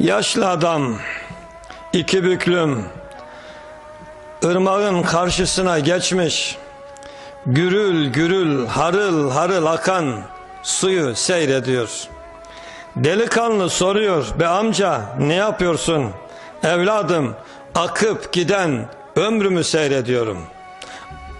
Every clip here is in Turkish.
Yaşlı adam, iki büklüm, ırmağın karşısına geçmiş, gürül gürül, harıl harıl akan suyu seyrediyor. Delikanlı soruyor, be amca ne yapıyorsun? Evladım, akıp giden ömrümü seyrediyorum.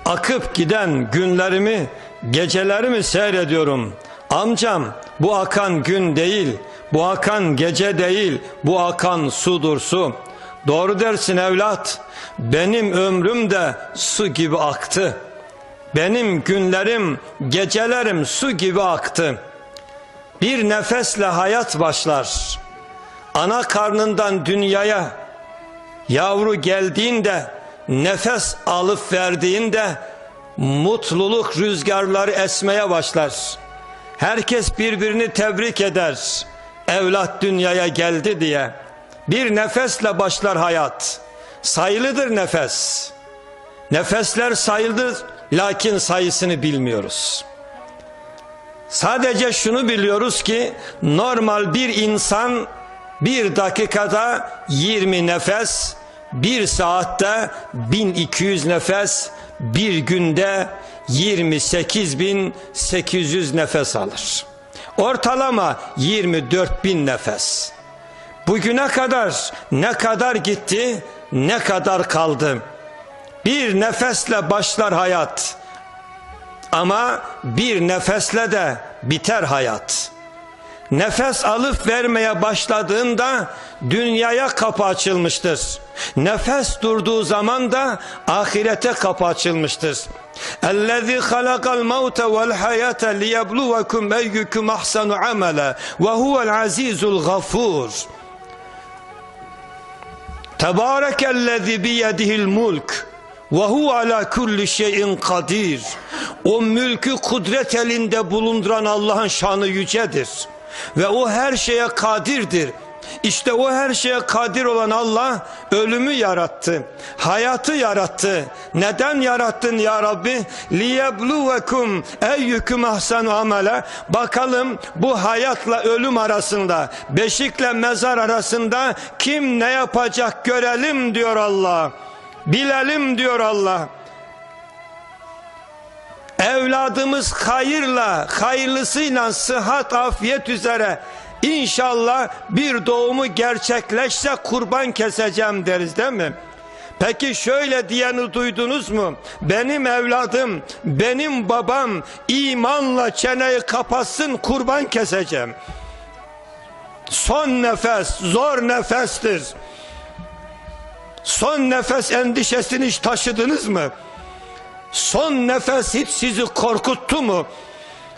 Akıp giden günlerimi, gecelerimi seyrediyorum. Amcam, bu akan gün değil, bu akan gece değil, bu akan sudur su. Doğru dersin evlat. Benim ömrüm de su gibi aktı. Benim günlerim, gecelerim su gibi aktı. Bir nefesle hayat başlar. Ana karnından dünyaya yavru geldiğinde, nefes alıp verdiğinde mutluluk rüzgarları esmeye başlar. Herkes birbirini tebrik eder. Evlat dünyaya geldi diye. Bir nefesle başlar hayat. Sayılıdır nefes. Nefesler sayılır lakin sayısını bilmiyoruz. Sadece şunu biliyoruz ki normal bir insan bir dakikada 20 nefes, bir saatte 1200 nefes, bir günde 28.800 nefes alır. Ortalama 24 bin nefes. Bugüne kadar ne kadar gitti, ne kadar kaldı. Bir nefesle başlar hayat. Ama bir nefesle de biter hayat. Nefes alıp vermeye başladığında dünyaya kapı açılmıştır. Nefes durduğu zaman da ahirete kapı açılmıştır. اَلَّذِي خَلَقَ الْمَوْتَ وَالْحَيَاةَ لِيَبْلُوَكُمْ اَيُّكُمْ اَحْسَنُ عَمَلًا وَهُوَ الْعَز۪يزُ الْغَفُورُ تَبَارَكَ الَّذِي بِيَدِهِ الْمُلْكُ وَهُوَ عَلَى كُلِّ شَيْءٍ قَدِيرٌ O mülkü kudret elinde bulunduran Allah'ın şanı yücedir. Ve o her şeye kadirdir. İşte o her şeye kadir olan Allah ölümü yarattı. Hayatı yarattı. Neden yarattın ya Rabbi? Liyebluvekum eyyüküm ahsanu amele. Bakalım bu hayatla ölüm arasında, beşikle mezar arasında kim ne yapacak görelim diyor Allah. Bilelim diyor Allah. Evladımız hayırla, hayırlısıyla sıhhat, afiyet üzere İnşallah bir doğumu gerçekleşse kurban keseceğim deriz değil mi? Peki şöyle diyeni duydunuz mu? Benim evladım, benim babam imanla çeneyi kapatsın kurban keseceğim. Son nefes, zor nefestir. Son nefes endişesini hiç taşıdınız mı? Son nefes hiç sizi korkuttu mu?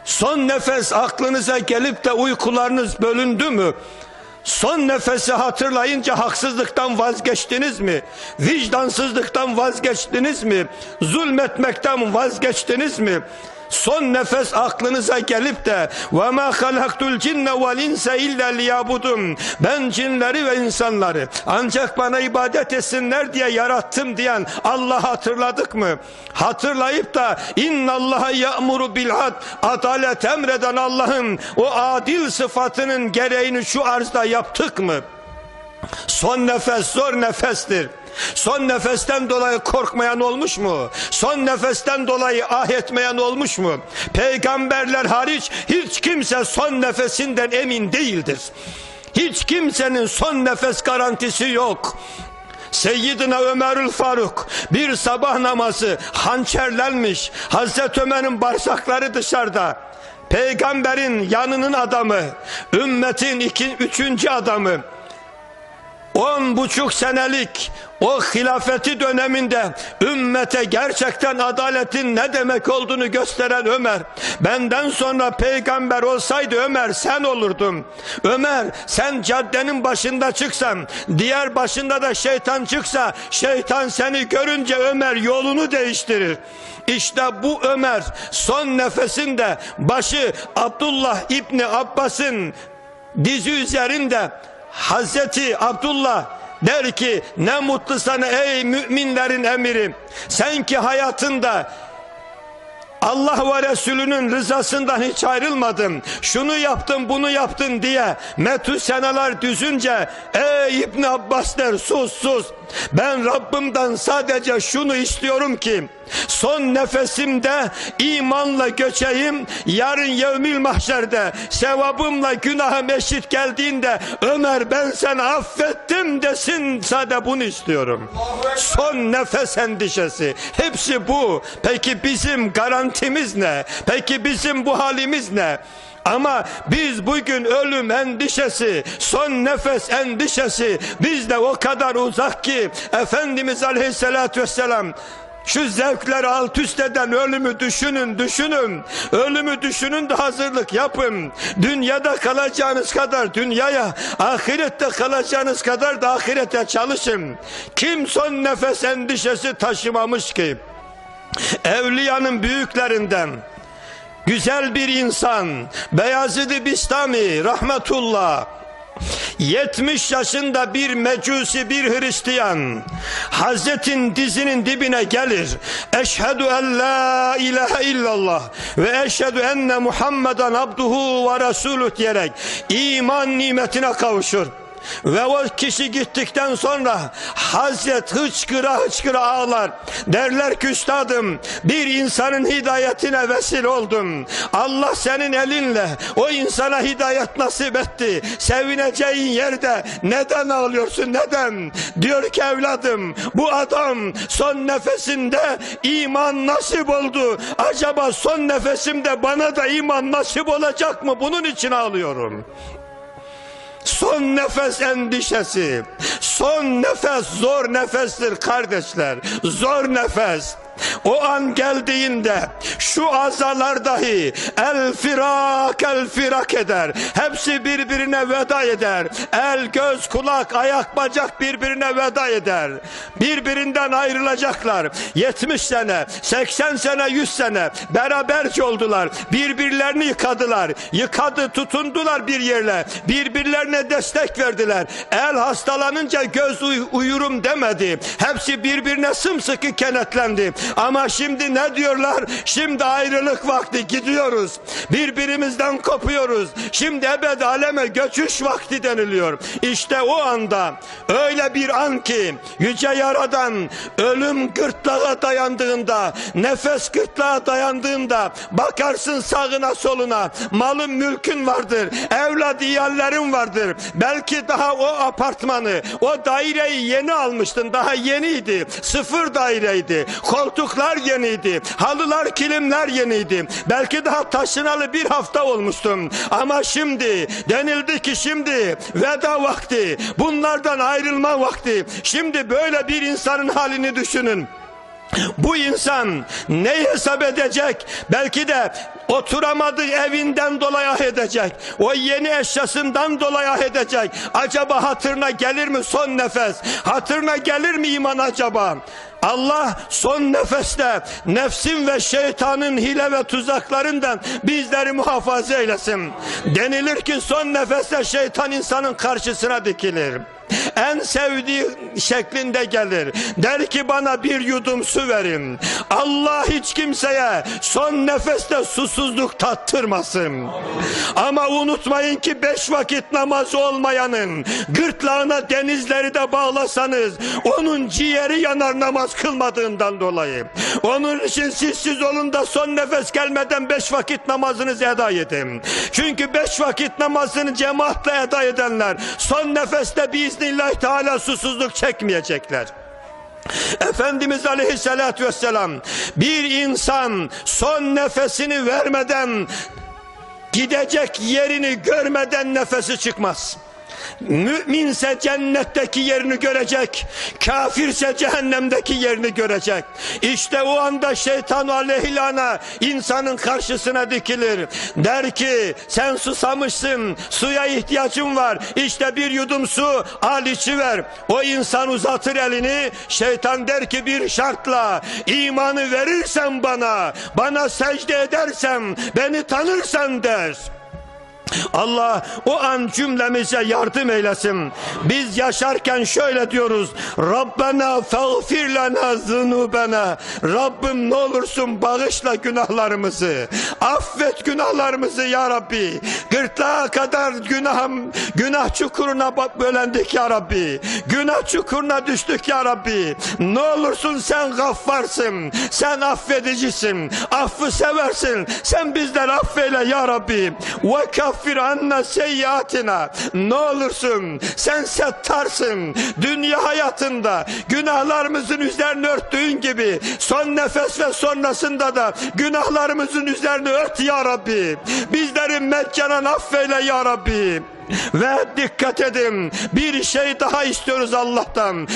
Son nefes aklınıza gelip de uykularınız bölündü mü? Son nefesi hatırlayınca haksızlıktan vazgeçtiniz mi? Vicdansızlıktan vazgeçtiniz mi? Zulmetmekten vazgeçtiniz mi? Son nefes aklınıza gelip de ve ma halaktul cinne vel insa illa liyabudun ben cinleri ve insanları ancak bana ibadet etsinler diye yarattım diyen Allah hatırladık mı? Hatırlayıp da innallaha ya'muru bil ad adalet emreden Allah'ın o adil sıfatının gereğini şu arzda yaptık mı? Son nefes zor nefestir. Son nefesten dolayı korkmayan olmuş mu? Son nefesten dolayı ah etmeyen olmuş mu? Peygamberler hariç hiç kimse son nefesinden emin değildir. Hiç kimsenin son nefes garantisi yok. Seyyidina Ömerül Faruk bir sabah namazı hançerlenmiş. Hazreti Ömer'in bağırsakları dışarıda. Peygamberin yanının adamı, ümmetin iki, üçüncü adamı, on buçuk senelik o hilafeti döneminde ümmete gerçekten adaletin ne demek olduğunu gösteren Ömer benden sonra peygamber olsaydı Ömer sen olurdun. Ömer sen caddenin başında çıksan diğer başında da şeytan çıksa şeytan seni görünce Ömer yolunu değiştirir. İşte bu Ömer son nefesinde başı Abdullah İbni Abbas'ın dizi üzerinde Hazreti Abdullah der ki ne mutlu sana ey müminlerin emiri sen ki hayatında Allah ve Resulünün rızasından hiç ayrılmadım. Şunu yaptım bunu yaptın diye metü seneler düzünce ey İbn Abbas der sus sus. Ben Rabbimden sadece şunu istiyorum ki son nefesimde imanla göçeyim yarın yevmil mahşerde sevabımla günahım eşit geldiğinde Ömer ben seni affettim desin sade bunu istiyorum. Son nefes endişesi. Hepsi bu. Peki bizim garantimiz ne? Peki bizim bu halimiz ne? Ama biz bugün ölüm endişesi, son nefes endişesi bizde o kadar uzak ki Efendimiz Aleyhisselatü Vesselam şu zevkleri alt üst eden ölümü düşünün, düşünün. Ölümü düşünün de hazırlık yapın. Dünyada kalacağınız kadar dünyaya, ahirette kalacağınız kadar da ahirete çalışın. Kim son nefes endişesi taşımamış ki? Evliyanın büyüklerinden, güzel bir insan Beyazid-i Bistami rahmetullah 70 yaşında bir mecusi bir Hristiyan Hazretin dizinin dibine gelir. Eşhedü en la ilahe illallah ve eşhedü enne Muhammeden abduhu ve resulü diyerek iman nimetine kavuşur ve o kişi gittikten sonra Hazret hıçkıra hıçkıra ağlar. Derler ki üstadım bir insanın hidayetine vesile oldum. Allah senin elinle o insana hidayet nasip etti. Sevineceğin yerde neden ağlıyorsun neden? Diyor ki evladım bu adam son nefesinde iman nasip oldu. Acaba son nefesimde bana da iman nasip olacak mı? Bunun için ağlıyorum. Son nefes endişesi. Son nefes zor nefestir kardeşler. Zor nefes. O an geldiğinde şu azalar dahi el firak el firak eder. Hepsi birbirine veda eder. El, göz, kulak, ayak, bacak birbirine veda eder. Birbirinden ayrılacaklar. 70 sene, 80 sene, 100 sene beraberce oldular. Birbirlerini yıkadılar. Yıkadı, tutundular bir yerle. Birbirlerine destek verdiler. El hastalanınca göz uy uyurum demedi. Hepsi birbirine sımsıkı kenetlendi. Ama şimdi ne diyorlar? Şimdi ayrılık vakti gidiyoruz. Birbirimizden kopuyoruz. Şimdi ebed aleme göçüş vakti deniliyor. İşte o anda öyle bir an ki yüce yaradan ölüm gırtlağa dayandığında nefes gırtlağa dayandığında bakarsın sağına soluna malın mülkün vardır evlad iyallerin vardır belki daha o apartmanı o daireyi yeni almıştın daha yeniydi sıfır daireydi koltuklar yeniydi halılar kilimler yeniydi belki daha taşınalı bir hafta olmuştum ama şimdi denildi ki şimdi veda vakti bunlardan ayrılma vakti şimdi böyle bir insanın halini düşünün bu insan ne hesap edecek? Belki de oturamadığı evinden dolayı ah edecek. O yeni eşyasından dolayı ah edecek. Acaba hatırına gelir mi son nefes? Hatırına gelir mi iman acaba? Allah son nefeste nefsin ve şeytanın hile ve tuzaklarından bizleri muhafaza eylesin. Denilir ki son nefeste şeytan insanın karşısına dikilir en sevdiği şeklinde gelir. Der ki bana bir yudum su verin. Allah hiç kimseye son nefeste susuzluk tattırmasın. Ama unutmayın ki beş vakit namaz olmayanın gırtlağına denizleri de bağlasanız onun ciğeri yanar namaz kılmadığından dolayı. Onun için siz siz olun da son nefes gelmeden beş vakit namazınızı eda edin. Çünkü beş vakit namazını cemaatle eda edenler son nefeste biiznillah Teala susuzluk çekmeyecekler. Efendimiz Aleyhisselatü Vesselam bir insan son nefesini vermeden gidecek yerini görmeden nefesi çıkmaz. Müminse cennetteki yerini görecek. Kafirse cehennemdeki yerini görecek. İşte o anda şeytan aleyhilana insanın karşısına dikilir. Der ki sen susamışsın. Suya ihtiyacın var. İşte bir yudum su al ver. O insan uzatır elini. Şeytan der ki bir şartla imanı verirsen bana, bana secde edersem, beni tanırsan der. Allah o an cümlemize yardım eylesin. Biz yaşarken şöyle diyoruz. Rabbena feğfir lena zunubena. Rabbim ne olursun bağışla günahlarımızı. Affet günahlarımızı ya Rabbi. Gırtlağa kadar günahım, günah çukuruna bölendik ya Rabbi. Günah çukuruna düştük ya Rabbi. Ne olursun sen gaffarsın. Sen affedicisin. Affı seversin. Sen bizden affeyle ya Rabbi. Ve kaffir anna seyyatina. Ne olursun sen settarsın. Dünya hayatında günahlarımızın üzerine örttüğün gibi son nefes ve sonrasında da günahlarımızın üzerine ört ya Rabbi. Bizleri meccanen affeyle ya Rabbi. Ve dikkat edin bir şey daha istiyoruz Allah'tan.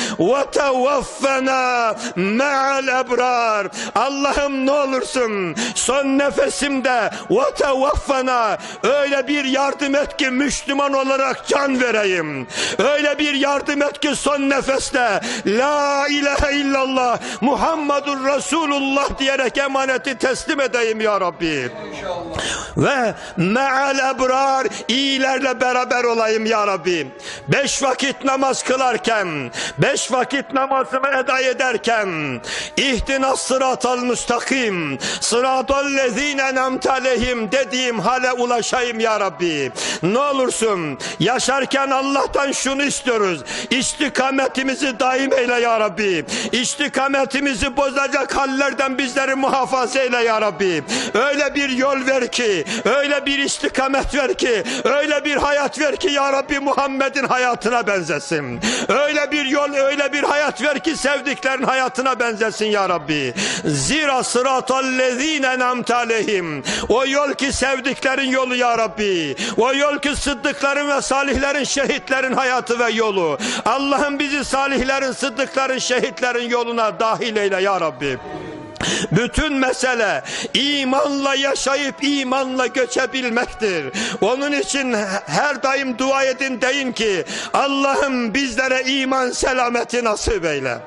Tevaffena me'al ebrar. Allah'ım ne olursun son nefesimde ve tevaffena öyle bir yardım et ki Müslüman olarak can vereyim. Öyle bir yardım et ki son nefeste La ilahe illallah Muhammedur Resulullah diyerek emaneti teslim edeyim ya Rabbi. Ve me'al ebrar iyilerle beraber olayım ya Rabbi. Beş vakit namaz kılarken, beş vakit namazımı eda ederken, ihtinas sıratal müstakim, sıratal lezine nemte aleyhim dediğim hale ulaşayım ya Rabbi. Ne olursun yaşarken Allah'tan şunu istiyoruz. İstikametimizi daim eyle ya Rabbi. İstikametimizi bozacak hallerden bizleri muhafaza eyle ya Rabbi. Öyle bir yol ver ki, öyle bir istikamet ver ki, öyle bir hayat ver ki ya Rabbi Muhammed'in hayatına benzesin. Öyle bir yol, öyle bir hayat ver ki sevdiklerin hayatına benzesin ya Rabbi. Zira sıratal lezine nemte aleyhim. O yol ki sevdiklerin yolu ya Rabbi. O yol ki sıddıkların ve salihlerin, şehitlerin hayatı ve yolu. Allah'ım bizi salihlerin, sıddıkların, şehitlerin yoluna dahil eyle ya Rabbi. Bütün mesele imanla yaşayıp imanla göçebilmektir. Onun için her daim dua edin deyin ki Allah'ım bizlere iman selameti nasip eyle.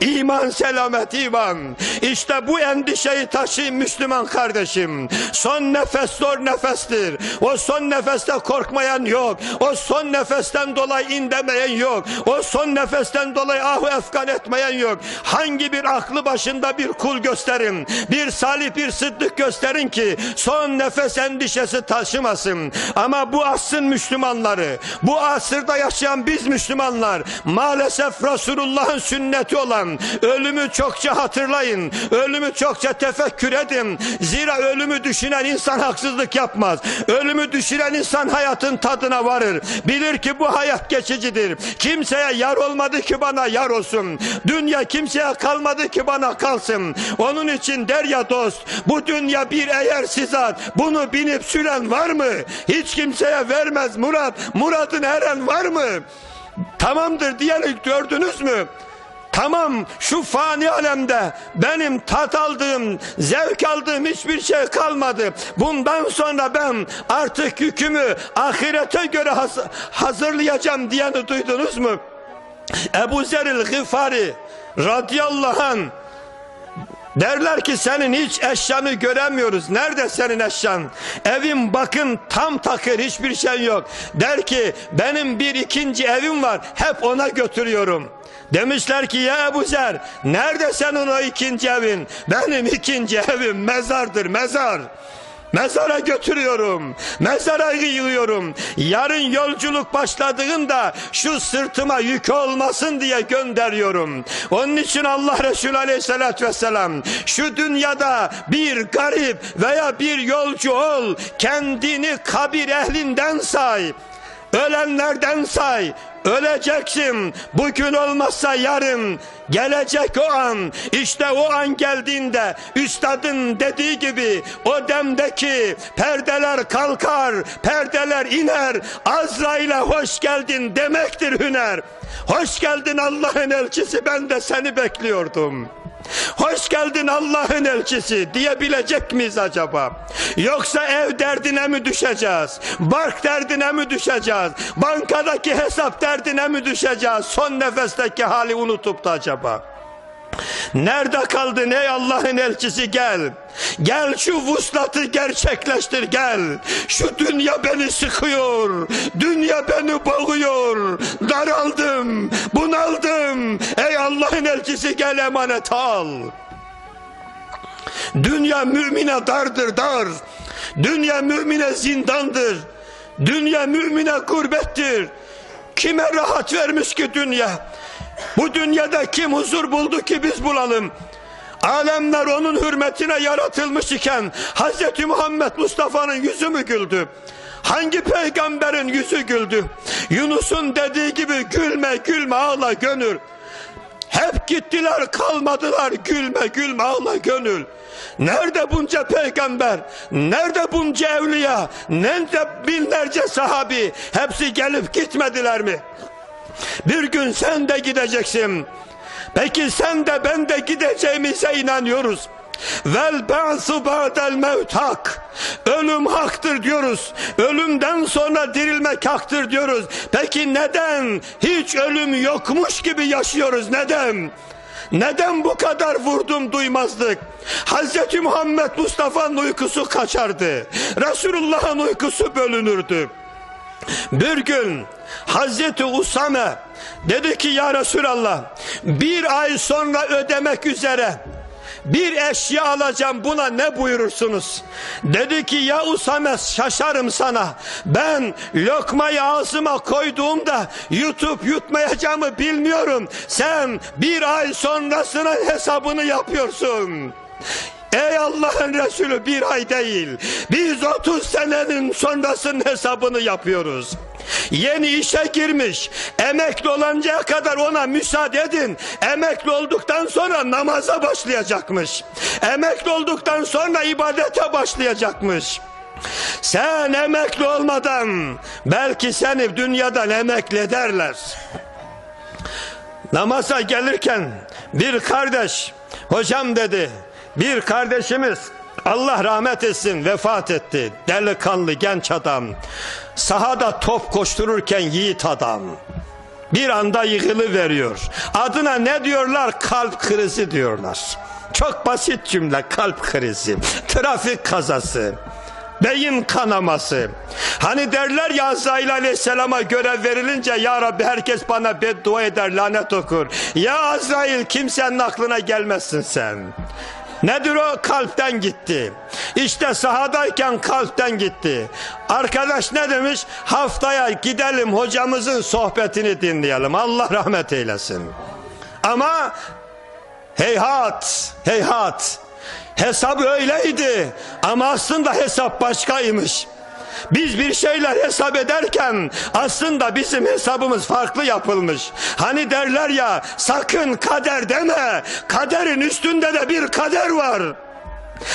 İman selamet iman. İşte bu endişeyi taşıyın Müslüman kardeşim. Son nefes zor nefestir. O son nefeste korkmayan yok. O son nefesten dolayı indemeyen yok. O son nefesten dolayı ahu efkan etmeyen yok. Hangi bir aklı başında bir kul gösterin. Bir salih bir sıddık gösterin ki son nefes endişesi taşımasın. Ama bu asrın Müslümanları, bu asırda yaşayan biz Müslümanlar maalesef Resulullah'ın sünneti olan ölümü çokça hatırlayın. Ölümü çokça tefekkür edin. Zira ölümü düşünen insan haksızlık yapmaz. Ölümü düşünen insan hayatın tadına varır. Bilir ki bu hayat geçicidir. Kimseye yar olmadı ki bana yar olsun. Dünya kimseye kalmadı ki bana kalsın. Onun için der ya dost bu dünya bir eğer sizat bunu binip süren var mı? Hiç kimseye vermez Murat. Murat'ın eren var mı? Tamamdır diyerek gördünüz mü? Tamam şu fani alemde benim tat aldığım, zevk aldığım hiçbir şey kalmadı. Bundan sonra ben artık yükümü ahirete göre haz hazırlayacağım diyeni duydunuz mu? Ebu Zeril Gıfari radıyallahu anh Derler ki senin hiç eşyanı göremiyoruz. Nerede senin eşyan? Evim bakın tam takır hiçbir şey yok. Der ki benim bir ikinci evim var. Hep ona götürüyorum. Demişler ki ya Ebu Zer nerede senin o ikinci evin? Benim ikinci evim mezardır mezar. Mezara götürüyorum. Mezara yığıyorum. Yarın yolculuk başladığında şu sırtıma yük olmasın diye gönderiyorum. Onun için Allah Resulü Aleyhisselatü Vesselam şu dünyada bir garip veya bir yolcu ol. Kendini kabir ehlinden say. Ölenlerden say. Öleceksin. Bugün olmazsa yarın gelecek o an. İşte o an geldiğinde üstadın dediği gibi o demdeki perdeler kalkar, perdeler iner. Azrail'e hoş geldin demektir hüner. Hoş geldin Allah'ın elçisi ben de seni bekliyordum. Hoş geldin Allah'ın elçisi diyebilecek miyiz acaba? Yoksa ev derdine mi düşeceğiz? Bark derdine mi düşeceğiz? Bankadaki hesap derdine mi düşeceğiz? Son nefesteki hali unutup da acaba? Nerede kaldın ey Allah'ın elçisi gel. Gel şu vuslatı gerçekleştir gel. Şu dünya beni sıkıyor. Dünya beni boğuyor. Daraldım, bunaldım. Ey Allah'ın elçisi gel emanet al. Dünya mümine dardır dar. Dünya mümine zindandır. Dünya mümine gurbettir. Kime rahat vermiş ki dünya? Bu dünyada kim huzur buldu ki biz bulalım? Alemler onun hürmetine yaratılmış iken Hz. Muhammed Mustafa'nın yüzü mü güldü? Hangi peygamberin yüzü güldü? Yunus'un dediği gibi gülme gülme ağla gönül. Hep gittiler kalmadılar gülme gülme ağla gönül. Nerede bunca peygamber? Nerede bunca evliya? Nerede binlerce sahabi? Hepsi gelip gitmediler mi? Bir gün sen de gideceksin. Peki sen de ben de gideceğimize inanıyoruz. Vel ba'su ba'del mevt hak. Ölüm haktır diyoruz. Ölümden sonra dirilmek haktır diyoruz. Peki neden hiç ölüm yokmuş gibi yaşıyoruz? Neden? Neden bu kadar vurdum duymazdık? Hz. Muhammed Mustafa'nın uykusu kaçardı. Resulullah'ın uykusu bölünürdü. Bir gün Hazreti Usame dedi ki ya Resulallah bir ay sonra ödemek üzere bir eşya alacağım buna ne buyurursunuz? Dedi ki ya Usame şaşarım sana. Ben lokmayı ağzıma koyduğumda yutup yutmayacağımı bilmiyorum. Sen bir ay sonrasının hesabını yapıyorsun. Ey Allah'ın Resulü bir ay değil. Biz 30 senenin sonrasının hesabını yapıyoruz. Yeni işe girmiş. Emekli olancaya kadar ona müsaade edin. Emekli olduktan sonra namaza başlayacakmış. Emekli olduktan sonra ibadete başlayacakmış. Sen emekli olmadan belki seni dünyadan emekli ederler. Namaza gelirken bir kardeş hocam dedi bir kardeşimiz Allah rahmet etsin vefat etti. Delikanlı genç adam. Sahada top koştururken yiğit adam. Bir anda yığılı veriyor. Adına ne diyorlar? Kalp krizi diyorlar. Çok basit cümle kalp krizi. Trafik kazası beyin kanaması. Hani derler ya Azrail aleyhisselama görev verilince ya Rabbi herkes bana beddua eder lanet okur. Ya Azrail kimsenin aklına gelmezsin sen. Nedir o? Kalpten gitti. İşte sahadayken kalpten gitti. Arkadaş ne demiş? Haftaya gidelim hocamızın sohbetini dinleyelim. Allah rahmet eylesin. Ama heyhat, heyhat. Hesap öyleydi ama aslında hesap başkaymış. Biz bir şeyler hesap ederken aslında bizim hesabımız farklı yapılmış. Hani derler ya sakın kader deme. Kaderin üstünde de bir kader var.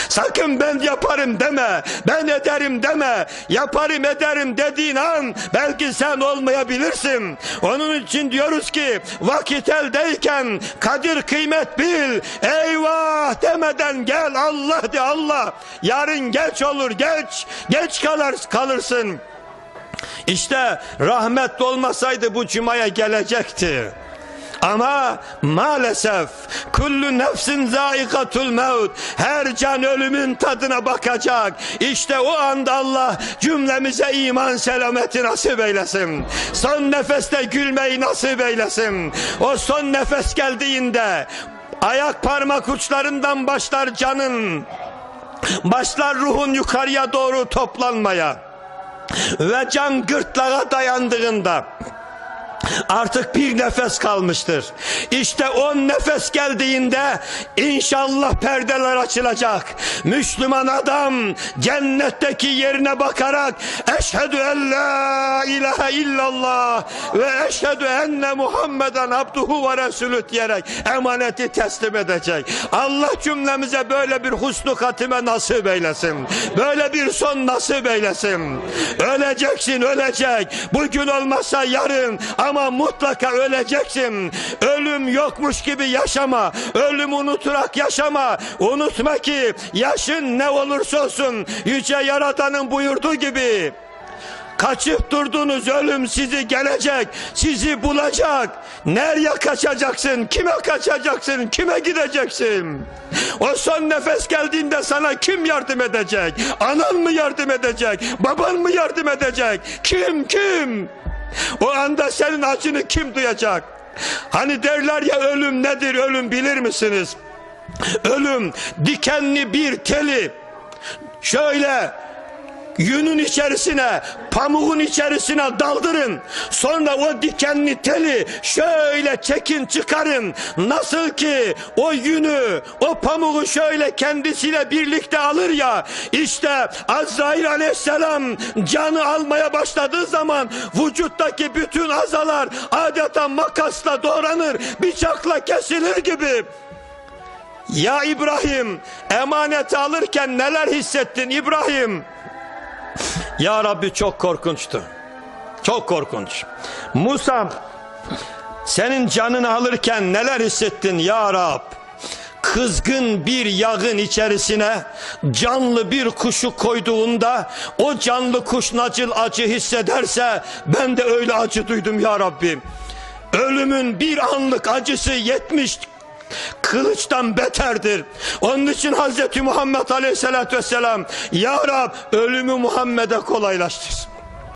Sakın ben yaparım deme, ben ederim deme, yaparım ederim dediğin an belki sen olmayabilirsin. Onun için diyoruz ki vakit eldeyken kadir kıymet bil, eyvah demeden gel Allah de Allah. Yarın geç olur geç, geç kalır, kalırsın. İşte rahmet olmasaydı bu cumaya gelecekti. Ama maalesef kullu nefsin zaikatul mevt her can ölümün tadına bakacak. İşte o anda Allah cümlemize iman selameti nasip eylesin. Son nefeste gülmeyi nasip eylesin. O son nefes geldiğinde ayak parmak uçlarından başlar canın başlar ruhun yukarıya doğru toplanmaya ve can gırtlağa dayandığında Artık bir nefes kalmıştır. İşte o nefes geldiğinde inşallah perdeler açılacak. Müslüman adam cennetteki yerine bakarak eşhedü en la ilahe illallah ve eşhedü enne Muhammeden abduhu ve resulü diyerek emaneti teslim edecek. Allah cümlemize böyle bir husnu katime nasip eylesin. Böyle bir son nasip eylesin. Öleceksin ölecek. Bugün olmazsa yarın ama mutlaka öleceksin. Ölüm yokmuş gibi yaşama. Ölüm unutarak yaşama. Unutma ki yaşın ne olursa olsun yüce yaratanın buyurduğu gibi Kaçıp durduğunuz ölüm sizi gelecek, sizi bulacak. Nereye kaçacaksın? Kime kaçacaksın? Kime gideceksin? O son nefes geldiğinde sana kim yardım edecek? Anan mı yardım edecek? Baban mı yardım edecek? Kim kim? O anda senin acını kim duyacak? Hani derler ya ölüm nedir ölüm bilir misiniz? Ölüm dikenli bir teli şöyle yünün içerisine, pamuğun içerisine daldırın. Sonra o dikenli teli şöyle çekin çıkarın. Nasıl ki o yünü, o pamuğu şöyle kendisiyle birlikte alır ya. İşte Azrail aleyhisselam canı almaya başladığı zaman vücuttaki bütün azalar adeta makasla doğranır, bıçakla kesilir gibi. Ya İbrahim emaneti alırken neler hissettin İbrahim? Ya Rabbi çok korkunçtu. Çok korkunç. Musa senin canını alırken neler hissettin ya Rab? Kızgın bir yağın içerisine canlı bir kuşu koyduğunda o canlı kuş nasıl acı hissederse ben de öyle acı duydum ya Rabbi. Ölümün bir anlık acısı yetmiş kılıçtan beterdir. Onun için Hazreti Muhammed Aleyhisselatü Vesselam Ya Rab ölümü Muhammed'e kolaylaştır.